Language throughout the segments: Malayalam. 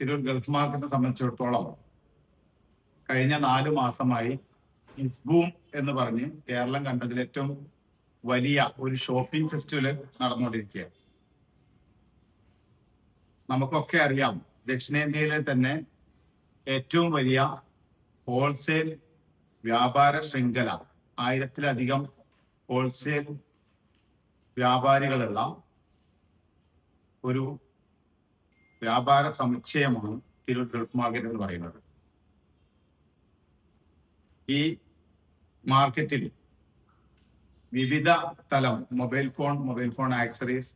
തിരൂർ ഗൾഫ് മാർക്കറ്റിനെ സംബന്ധിച്ചിടത്തോളം കഴിഞ്ഞ നാലു മാസമായി ഇസ്ബൂം എന്ന് പറഞ്ഞ് കേരളം കണ്ടതിൽ ഏറ്റവും വലിയ ഒരു ഷോപ്പിംഗ് ഫെസ്റ്റിവൽ നടന്നുകൊണ്ടിരിക്കുകയാണ്. നമുക്കൊക്കെ അറിയാം ദക്ഷിണേന്ത്യയിലെ തന്നെ ഏറ്റവും വലിയ ഹോൾസെയിൽ വ്യാപാര ശൃംഖല ആയിരത്തിലധികം ഹോൾസെയിൽ വ്യാപാരികളുള്ള ഒരു വ്യാപാര സമുച്ചയമാണ് തിരൂർ ഗൾഫ് മാർക്കറ്റ് എന്ന് പറയുന്നത്. ഈ മാർക്കറ്റിൽ വിവിധ തലം mobile phone mobile phone accessories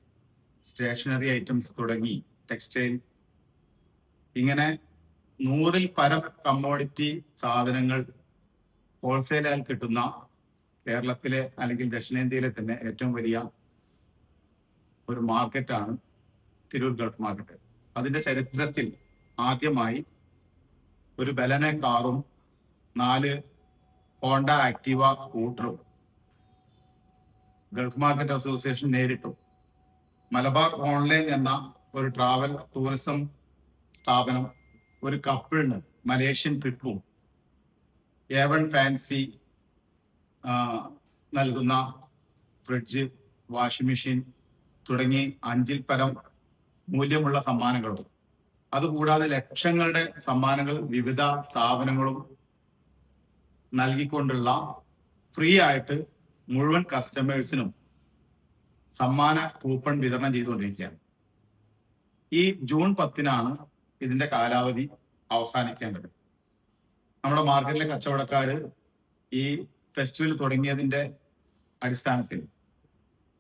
stationery items തുടങ്ങി ടെക്സ്റ്റൈൽ ഇങ്ങനെ നൂറിൽ പരം കമ്മോഡിറ്റി സാധനങ്ങൾ ഹോൾസെയിലായി കിട്ടുന്ന കേരളത്തിലെ അല്ലെങ്കിൽ ദക്ഷിണേന്ത്യയിലെ തന്നെ ഏറ്റവും വലിയ ഒരു മാർക്കറ്റാണ് തിരൂർ ഗൾഫ് മാർക്കറ്റ് അതിന്റെ ചരിത്രത്തിൽ ആദ്യമായി ഒരു ബലന കാറും നാല് ഹോണ്ട ആക്റ്റീവ സ്കൂട്ടറും ഗൾഫ് മാർക്കറ്റ് അസോസിയേഷൻ നേരിട്ടു. മലബാർ ഓൺലൈൻ എന്ന ഒരു ട്രാവൽ ടൂറിസം സ്ഥാപനം ഒരു കപ്പിളിന് മലേഷ്യൻ ട്രിപ്പും ഏവൺ ഫാൻസി നൽകുന്ന ഫ്രിഡ്ജ് വാഷിംഗ് മെഷീൻ തുടങ്ങി അഞ്ചിൽ പരം മൂല്യമുള്ള സമ്മാനങ്ങളും. അതുകൂടാതെ ലക്ഷങ്ങളുടെ സമ്മാനങ്ങൾ വിവിധ സ്ഥാപനങ്ങളും നൽകിക്കൊണ്ടുള്ള ഫ്രീ ആയിട്ട് മുഴുവൻ കസ്റ്റമേഴ്സിനും സമ്മാന കൂപ്പൺ വിതരണം ചെയ്തുകൊണ്ടിരിക്കുകയാണ്. ഈ ജൂൺ പത്തിനാണ് ഇതിന്റെ കാലാവധി അവസാനിക്കേണ്ടത്. നമ്മുടെ മാർക്കറ്റിലെ കച്ചവടക്കാർ ഈ ഫെസ്റ്റിവൽ തുടങ്ങിയതിന്റെ അടിസ്ഥാനത്തിൽ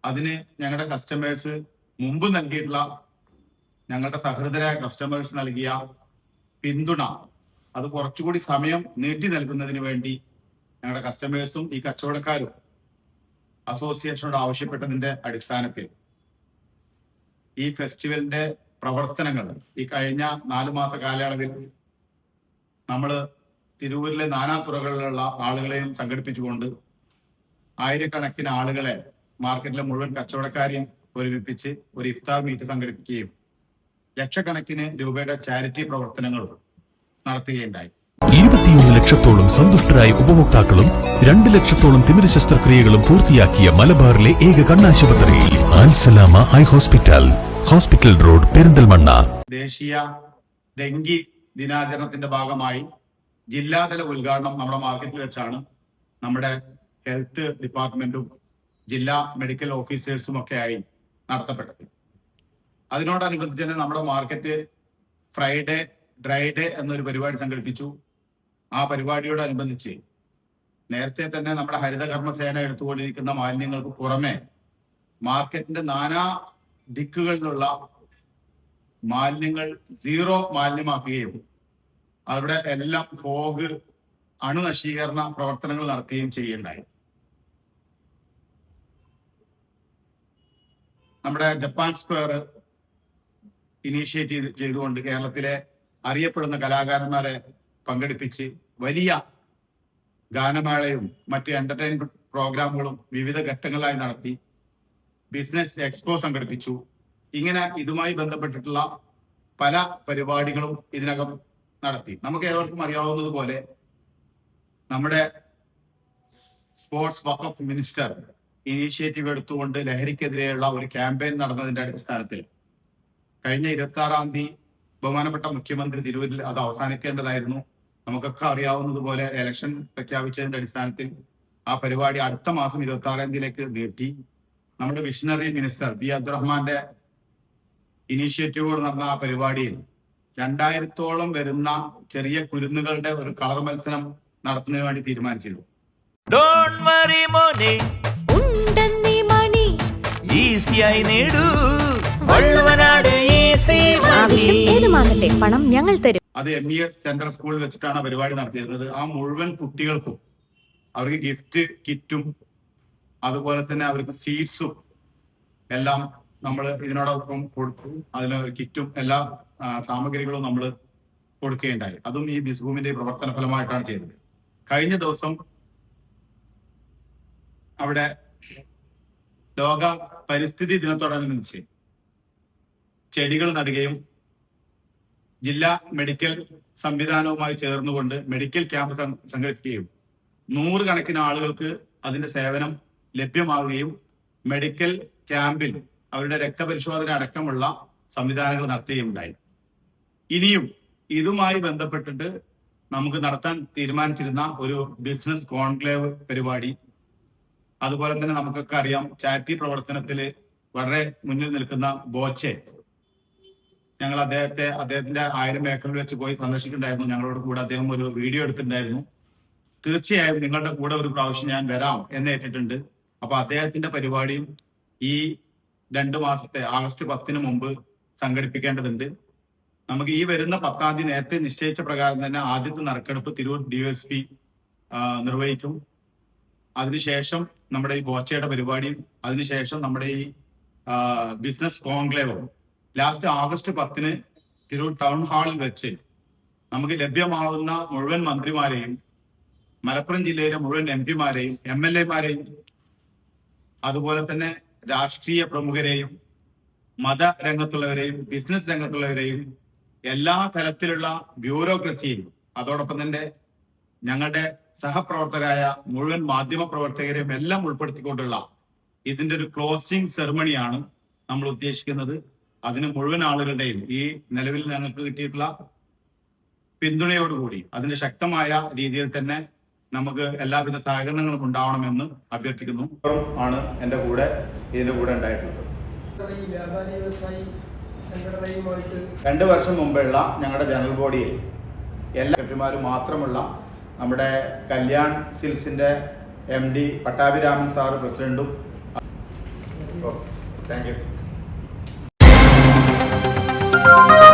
അതിന് ഞങ്ങളുടെ കസ്റ്റമേഴ്സ് മുമ്പ് നൽകിയിട്ടുള്ള ഞങ്ങളുടെ സഹൃദരായ കസ്റ്റമേഴ്സ് നൽകിയ പിന്തുണ അത് കുറച്ചുകൂടി സമയം നീട്ടി നൽകുന്നതിന് വേണ്ടി ഞങ്ങളുടെ കസ്റ്റമേഴ്സും ഈ കച്ചവടക്കാരും അസോസിയേഷനോട് ആവശ്യപ്പെട്ടതിന്റെ അടിസ്ഥാനത്തിൽ ഈ ഫെസ്റ്റിവലിന്റെ പ്രവർത്തനങ്ങൾ ഈ കഴിഞ്ഞ നാലു മാസ കാലയളവിൽ നമ്മൾ തിരൂരിലെ നാനാതുറകളിലുള്ള ആളുകളെയും സംഘടിപ്പിച്ചുകൊണ്ട് ആയിരക്കണക്കിന് ആളുകളെ മാർക്കറ്റിലെ മുഴുവൻ കച്ചവടക്കാരെയും ഒരുമിപ്പിച്ച് ഒരു ഇഫ്താർ മീറ്റ് സംഘടിപ്പിക്കുകയും ലക്ഷക്കണക്കിന് രൂപയുടെ ചാരിറ്റി പ്രവർത്തനങ്ങളും നടത്തുകയുണ്ടായി. ഇരുപത്തിയൊന്ന് ലക്ഷത്തോളം സന്തുഷ്ടരായ ഉപഭോക്താക്കളും രണ്ട് ലക്ഷത്തോളം തിമിര ശസ്ത്രക്രിയകളും പൂർത്തിയാക്കിയ മലബാറിലെ ഏക കണ്ണാശുപത്രി Alsalama eye hospital hospital road Perinthalmanna. ദേശീയ ഡെങ്കി ദിനാചരണത്തിന്റെ ഭാഗമായി ജില്ലാതല ഉദ്ഘാടനം നമ്മുടെ മാർക്കറ്റിൽ വെച്ചാണ്. നമ്മുടെ ഹെൽത്ത് ഡിപ്പാർട്ട്മെന്റും ജില്ലാ മെഡിക്കൽ ഓഫീസേഴ്സും ഒക്കെ ആയി നടത്തപ്പെട്ടത്. അതിനോടനുബന്ധിച്ച് തന്നെ നമ്മുടെ മാർക്കറ്റ് ഫ്രൈഡേ ഡ്രൈഡേ എന്നൊരു പരിപാടി സംഘടിപ്പിച്ചു. ആ പരിപാടിയോടനുബന്ധിച്ച് നേരത്തെ തന്നെ നമ്മുടെ ഹരിതകർമ്മസേന എടുത്തുകൊണ്ടിരിക്കുന്ന മാലിന്യങ്ങൾക്ക് പുറമെ മാർക്കറ്റിന്റെ നാനാ ദിക്കുകളിലുള്ള മാലിന്യങ്ങൾ സീറോ മാലിന്യമാക്കുകയും അവിടെ എല്ലാം ഫോഗ് അണുനശീകരണ പ്രവർത്തനങ്ങൾ നടത്തുകയും ചെയ്യുകയുണ്ടായി. നമ്മുടെ ജപ്പാൻ സ്ക്വയർ ഇനീഷ്യേറ്റ് ചെയ്ത് ചെയ്തുകൊണ്ട് കേരളത്തിലെ അറിയപ്പെടുന്ന കലാകാരന്മാരെ പങ്കെടുപ്പിച്ച് വലിയ ഗാനമേളയും മറ്റ് എന്റർടൈൻമെന്റ് പ്രോഗ്രാമുകളും വിവിധ ഘട്ടങ്ങളായി നടത്തി ബിസിനസ് എക്സ്പോ സംഘടിപ്പിച്ചു. ഇങ്ങനെ ഇതുമായി ബന്ധപ്പെട്ടിട്ടുള്ള പല പരിപാടികളും ഇതിനകം നടത്തി. നമുക്ക് ഏവർക്കും അറിയാവുന്നതുപോലെ നമ്മുടെ സ്പോർട്സ് വഖഫ് മിനിസ്റ്റർ ഇനീഷ്യേറ്റീവ് എടുത്തുകൊണ്ട് ലഹരിക്കെതിരെയുള്ള ഒരു ക്യാമ്പയിൻ നടന്നതിന്റെ അടിസ്ഥാനത്തിൽ കഴിഞ്ഞ ഇരുപത്തി ആറാം തീയതി ബഹുമാനപ്പെട്ട മുഖ്യമന്ത്രി തിരൂരിൽ അത് അവസാനിക്കേണ്ടതായിരുന്നു. നമുക്കൊക്കെ അറിയാവുന്നതുപോലെ ഇലക്ഷൻ പ്രഖ്യാപിച്ചതിന്റെ അടിസ്ഥാനത്തിൽ ആ പരിപാടി അടുത്ത മാസം ഇരുപത്തി ആറാം തീയതിയിലേക്ക് നീട്ടി. നമ്മുടെ മിഷണറി മിനിസ്റ്റർ ബി അബ്ദുറഹ്മാന്റെ ഇനീഷ്യേറ്റീവോട് നടന്ന ആ പരിപാടിയിൽ രണ്ടായിരത്തോളം വരുന്ന ചെറിയ കുരുന്നുകളുടെ ഒരു കളർ മത്സരം നടത്തുന്നതിന് വേണ്ടി തീരുമാനിച്ചിരുന്നു. ഡോണ്ട് വറി മോനെ. ഉണ്ടെന്നീ മണി. ഈസിയായി നേടൂ. ആവശ്യം ഏതുമാകട്ടെ പണം ഞങ്ങൾ തരും. അത് എം ഇ എസ് സെൻട്രൽ സ്കൂളിൽ വെച്ചിട്ടാണ് പരിപാടി നടത്തിയിരുന്നത്. ആ മുഴുവൻ കുട്ടികൾക്കും അവർക്ക് ഗിഫ്റ്റ് കിറ്റും അതുപോലെ തന്നെ അവർക്ക് സീറ്റ്സും എല്ലാം നമ്മൾ ഇതിനോടൊപ്പം കൊടുത്തു. അതിന് കിറ്റും എല്ലാ സാമഗ്രികളും നമ്മൾ കൊടുക്കുകയുണ്ടായി. അതും ഈ ബിസ്ഭൂമിന്റെ പ്രവർത്തന ഫലമായിട്ടാണ് ചെയ്തത്. കഴിഞ്ഞ ദിവസം അവിടെ ലോക പരിസ്ഥിതി ദിനത്തോടനുബന്ധിച്ച് ചെടികൾ നടുകയും ജില്ലാ മെഡിക്കൽ സംവിധാനവുമായി ചേർന്നുകൊണ്ട് മെഡിക്കൽ ക്യാമ്പ് സംഘടിപ്പിക്കുകയും നൂറുകണക്കിന് ആളുകൾക്ക് അതിന്റെ സേവനം ലഭ്യമാവുകയും മെഡിക്കൽ ക്യാമ്പിൽ അവരുടെ രക്തപരിശോധന അടക്കമുള്ള സംവിധാനങ്ങൾ നടത്തുകയുണ്ടായി. ഇനിയും ഇതുമായി ബന്ധപ്പെട്ടിട്ട് നമുക്ക് നടത്താൻ തീരുമാനിച്ചിരുന്ന ഒരു ബിസിനസ് കോൺക്ലേവ് പരിപാടി അതുപോലെ തന്നെ നമുക്കൊക്കെ അറിയാം ചാരിറ്റി പ്രവർത്തനത്തിൽ വളരെ മുന്നിൽ നിൽക്കുന്ന ബോച്ചെ ഞങ്ങൾ അദ്ദേഹത്തെ അദ്ദേഹത്തിന്റെ ആയിരം ഏക്കറിൽ വെച്ച് പോയി സന്ദർശിക്കുന്നുണ്ടായിരുന്നു ഞങ്ങളോട് കൂടെ അദ്ദേഹം ഒരു വീഡിയോ എടുത്തിട്ടുണ്ടായിരുന്നു. തീർച്ചയായും നിങ്ങളുടെ കൂടെ ഒരു പ്രാവശ്യം ഞാൻ വരാം എന്ന് ഏറ്റിട്ടുണ്ട്. അപ്പൊ അദ്ദേഹത്തിന്റെ പരിപാടിയും ഈ രണ്ടു മാസത്തെ ആഗസ്റ്റ് പത്തിന് മുമ്പ് സംഘടിപ്പിക്കേണ്ടതുണ്ട്. നമുക്ക് ഈ വരുന്ന പത്താം തീയതി നേരത്തെ നിശ്ചയിച്ച പ്രകാരം തന്നെ ആദ്യത്തെ നറുക്കെടുപ്പ് തിരൂർ പി നിർവഹിക്കും. അതിനുശേഷം നമ്മുടെ ഈ ബോച്ചയുടെ പരിപാടിയും അതിനുശേഷം നമ്മുടെ ഈ ബിസിനസ് കോൺക്ലേവും ലാസ്റ്റ് ആഗസ്റ്റ് പത്തിന് തിരൂർ ടൗൺ ഹാളിൽ വെച്ച് നമുക്ക് ലഭ്യമാവുന്ന മുഴുവൻ മന്ത്രിമാരെയും മലപ്പുറം ജില്ലയിലെ മുഴുവൻ എം പിമാരെയും എം എൽ എമാരെയും അതുപോലെ തന്നെ രാഷ്ട്രീയ പ്രമുഖരെയും മത രംഗത്തുള്ളവരെയും ബിസിനസ് രംഗത്തുള്ളവരെയും എല്ലാ തലത്തിലുള്ള ബ്യൂറോക്രസിയും അതോടൊപ്പം തന്നെ ഞങ്ങളുടെ സഹപ്രവർത്തകരായ മുഴുവൻ മാധ്യമ പ്രവർത്തകരെയും എല്ലാം ഉൾപ്പെടുത്തിക്കൊണ്ടുള്ള ഇതിന്റെ ഒരു ക്ലോസിംഗ് സെറമണിയാണ് നമ്മൾ ഉദ്ദേശിക്കുന്നത്. അതിന് മുഴുവൻ ആളുകളുടെയും ഈ നിലവിൽ ഞങ്ങൾക്ക് കിട്ടിയിട്ടുള്ള പിന്തുണയോടുകൂടി അതിന്റെ ശക്തമായ രീതിയിൽ തന്നെ നമുക്ക് എല്ലാവിധ സഹകരണങ്ങളും ഉണ്ടാവണമെന്ന് അഭ്യർത്ഥിക്കുന്നു. ആണ് എന്റെ കൂടെ ഇതിന്റെ കൂടെ ഉണ്ടായിട്ടുള്ളത്. രണ്ട് വർഷം മുമ്പുള്ള ഞങ്ങളുടെ ജനറൽ ബോഡിയിൽ എല്ലാ സെക്രട്ടറിമാരും മാത്രമുള്ള നമ്മുടെ കല്യാൺ സിൽസിന്റെ എം ഡി പട്ടാഭിരാമൻ സാറ് പ്രസിഡന്റും. Thank you Bye.